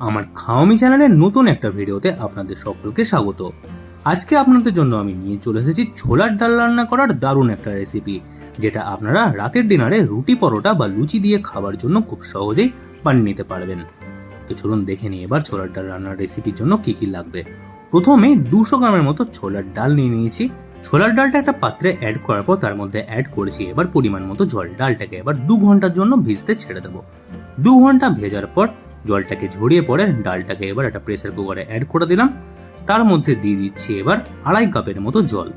আমার খাওয়ামি চ্যানেলের নতুন একটা ভিডিওতে আপনাদের সকলকে স্বাগত। আজকে আপনাদের জন্য আমি নিয়ে চলে এসেছি ছোলার ডাল রান্না করার দারুণ একটা রেসিপি যেটা আপনারা রাতের ডিনারে রুটি পরোটা বা লুচি দিয়ে খাবার জন্য খুব সহজেই বানিয়ে নিতে পারবেন। তো চলুন দেখে নিই এবার ছোলার ডাল রান্নার রেসিপির জন্য কি কি লাগবে। প্রথমে দুশো গ্রামের মতো ছোলার ডাল নিয়ে নিয়েছি। ছোলার ডালটা একটা পাত্রে অ্যাড করার পর তার মধ্যে অ্যাড করেছি এবার পরিমাণ মতো জল। ডালটাকে এবার দু ঘণ্টার জন্য ভিজতে ছেড়ে দেবো। দু ঘণ্টা ভেজার পর জলটাকে ঝরিয়ে পরে ডালটাকে এবার একটা প্রেসার কুকারে অ্যাড করে দিলাম। তার মধ্যে দিয়ে দিচ্ছি এবার আড়াই কাপের মতো জল।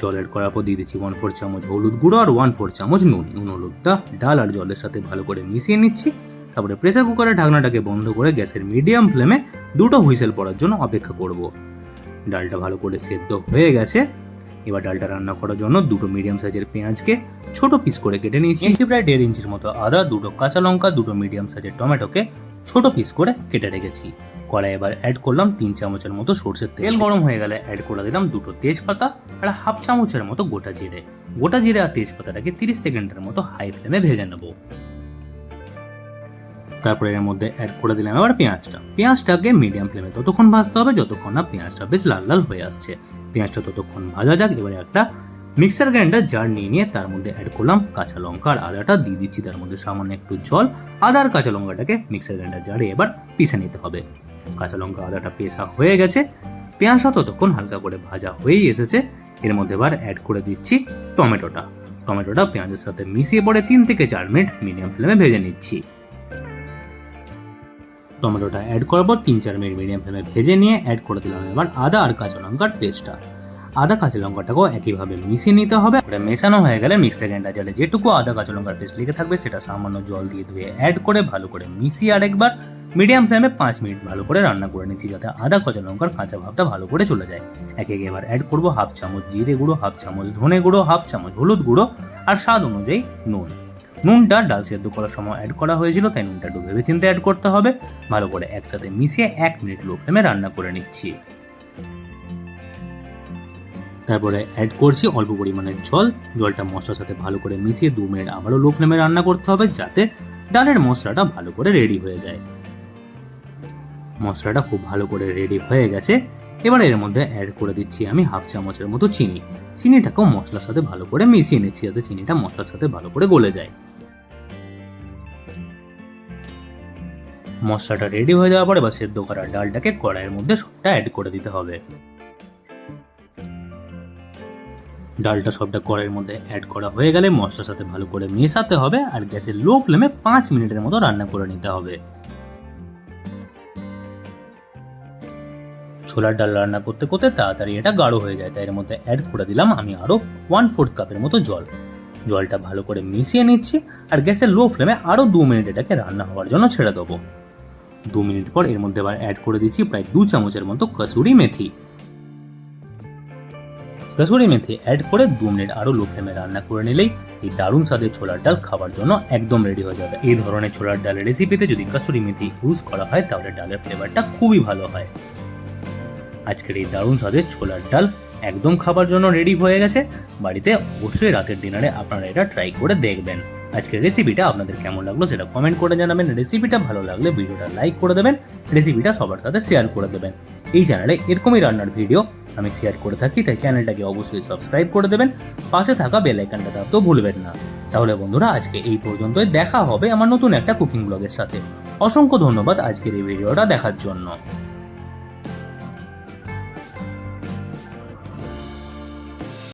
জল অ্যাড করার পর দিয়ে দিচ্ছি ওয়ান ফোর চামচ হলুদ গুঁড়ো আর ওয়ান ফোর চামচ নুন। নুন, হলুদটা, ডাল আর জলের সাথে ভালো করে মিশিয়ে নিচ্ছি। তারপরে প্রেসার কুকারের ঢাকনাটাকে বন্ধ করে গ্যাসের মিডিয়াম ফ্লেমে দুটো হুইসেল পড়ার জন্য অপেক্ষা করব। ডালটা ভালো করে সেদ্ধ হয়ে গেছে। এবার ডালটা রান্না করার জন্য দুটো মিডিয়াম সাইজের পেঁয়াজকে ছোট পিস করে কেটে নিয়েছি। প্রায় দেড় ইঞ্চির মতো আদা, দুটো কাঁচা লঙ্কা, দুটো মিডিয়াম সাইজের টমেটোকে ছোট পিস করে কেটে রেখেছি। কড়াই এবার অ্যাড করলাম তিন চামচের মতো সর্ষের তেল। গরম হয়ে গেলে অ্যাড করে দিলাম দুটো তেজপাতা আর হাফ চামচের মতো গোটা জিরে। গোটা জিরে আর তেজপাতাটাকে তিরিশ সেকেন্ডের মতো হাই ফ্লেমে ভেজে নেব। তারপরে এর মধ্যে অ্যাড করে দিলাম এবার পেঁয়াজটা। পেঁয়াজটাকে মিডিয়াম ফ্লেমে ততক্ষণ ভাজতে হবে, যতক্ষণ না পেঁয়াজটা বেশ লাল লাল হয়ে আসছে। পেঁয়াজটা ততক্ষণ ভাজা যাক, এবারে একটা মিক্সার গ্রাইন্ডার, জার নিয়ে নিয়ে তার মধ্যে অ্যাড করলাম কাঁচা লঙ্কা আর আদাটা। দিয়ে দিচ্ছি তার মধ্যে সামান্য একটু জল। আদার কাঁচা লঙ্কাটাকে মিক্সার গ্রাইন্ডার জারে এবার পিষে নিতে হবে। কাঁচা লঙ্কা, আদাটা পেশা হয়ে গেছে। পেঁয়াজটা ততক্ষণ হালকা করে ভাজা হয়েই এসেছে। এর মধ্যে এবার অ্যাড করে দিচ্ছি টমেটোটা। টমেটোটা পেঁয়াজের সাথে মিশিয়ে পরে তিন থেকে চার মিনিট মিডিয়াম ফ্লেমে ভেজে নিচ্ছি। টমেটোটা অ্যাড করার পর তিন চার মিনিট মিডিয়াম ফ্লেমে ভেজে নিয়ে অ্যাড করে দিলাম এবার আদা আর কাঁচা লঙ্কার পেস্টটা আদা কাঁচা লঙ্কাটাকেও একইভাবে মিশিয়ে নিতে হবে। ওটা মেশানো হয়ে গেলে মিক্সার গ্রাইন্ডার যেটুকু আদা কাঁচা লঙ্কার পেস্ট লেগে থাকবে সেটা সামান্য জল দিয়ে ধুয়ে অ্যাড করে ভালো করে মিশিয়ে আরেকবার মিডিয়াম ফ্লেমে পাঁচ মিনিট ভালো করে রান্না করে নিচ্ছি যাতে আদা কাঁচা লঙ্কার কাঁচা ভাবটা ভালো করে চলে যায়। একে একে এবার অ্যাড করব হাফ চামচ জিরে গুঁড়ো হাফ চামচ ধনে গুঁড়ো হাফ চামচ হলুদ গুঁড়ো আর স্বাদ অনুযায়ী নুন। নুনটা ডাল সেদ্ধ করার সময় অ্যাড করা হয়েছিল, তাই নুনটা একটু ভেবে চিন্তে অ্যাড করতে হবে। ভালো করে একসাথে মিশিয়ে এক মিনিট লো ফ্লেমে রান্না করে নিচ্ছি। তারপরে অ্যাড করছি অল্প পরিমাণে জল। জলটা মশলার সাথে ভালো করে মিশিয়ে দু মিনিট আবারও লো ফ্লেমে রান্না করতে হবে যাতে ডালের মশলাটা ভালো করে রেডি হয়ে যায়। মশলাটা খুব ভালো করে রেডি হয়ে গেছে। এবার এর মধ্যে অ্যাড করে দিচ্ছি আমি হাফ চামচের মতো চিনি। চিনিটাকেও মশলার সাথে ভালো করে মিশিয়ে নিচ্ছি যাতে চিনিটা মশলার সাথে ভালো করে গলে যায়। মশলাটা রেডি হয়ে যাওয়ার পরে বা সেদ্ধ করা ডালটাকে কড়াইয়ের মধ্যে সবটা অ্যাড করে দিতে হবে। ডালটা সবটা কড়াইয়ের মধ্যে অ্যাড করা হয়ে গেলে মশলার সাথে ভালো করে মেশাতে হবে আর গ্যাসের লো ফ্লেমে পাঁচ মিনিটের মতো রান্না করে নিতে হবে। ছোলার ডাল রান্না করতে করতে তাড়াতাড়ি এটা গাঢ় হয়ে যায়, তাই এর মধ্যে অ্যাড করে দিলাম আমি আরও ওয়ান ফোর্থ কাপের মতো জল। জলটা ভালো করে মিশিয়ে নিচ্ছি আর গ্যাসের লো ফ্লেমে আরও দু মিনিট এটাকে রান্না হওয়ার জন্য ছেড়ে দেবো। দু মিনিট পর এর মধ্যে আবার অ্যাড করে দিচ্ছি প্রায় দু চামচের মতো কসুরি মেথি। কসুরি মেথি অ্যাড করে দু মিনিট আরও লো ফ্লেমে রান্না করে নিলেই এই দারুণ স্বাদের ছোলার ডাল খাবার জন্য একদম রেডি হয়ে যাবে। এই ধরনের ছোলার ডালের রেসিপিতে যদি কসুরি মেথি ইউজ করা হয়, তাহলে ডালের ফ্লেভারটা খুবই ভালো হয়। আজকের এই দারুণ স্বাদের ছোলার ডাল একদম খাবার জন্য রেডি হয়ে গেছে। বাড়িতে অবশ্যই রাতের ডিনারে আপনারা এটা ট্রাই করে দেখবেন। আজকের রেসিপিটা আপনাদের কেমন লাগল সেটা কমেন্ট করে জানাবেন। রেসিপিটা ভালো লাগলে ভিডিওটা লাইক করে দেবেন। রেসিপিটা সবার সাথে শেয়ার করে দেবেন। এই চ্যানেলে এরকমই রান্নার ভিডিও আমি শেয়ার করে থাকি, তাই চ্যানেলটাকে অবশ্যই সাবস্ক্রাইব করে দেবেন, পাশে থাকা বেল আইকনটা তো ভুলবেন না। তাহলে বন্ধুরা, আজকে এই পর্যন্তই, দেখা হবে আমার নতুন একটা কুকিং ব্লগের সাথে। অসংখ্য ধন্যবাদ আজকের এই ভিডিওটা দেখার জন্য।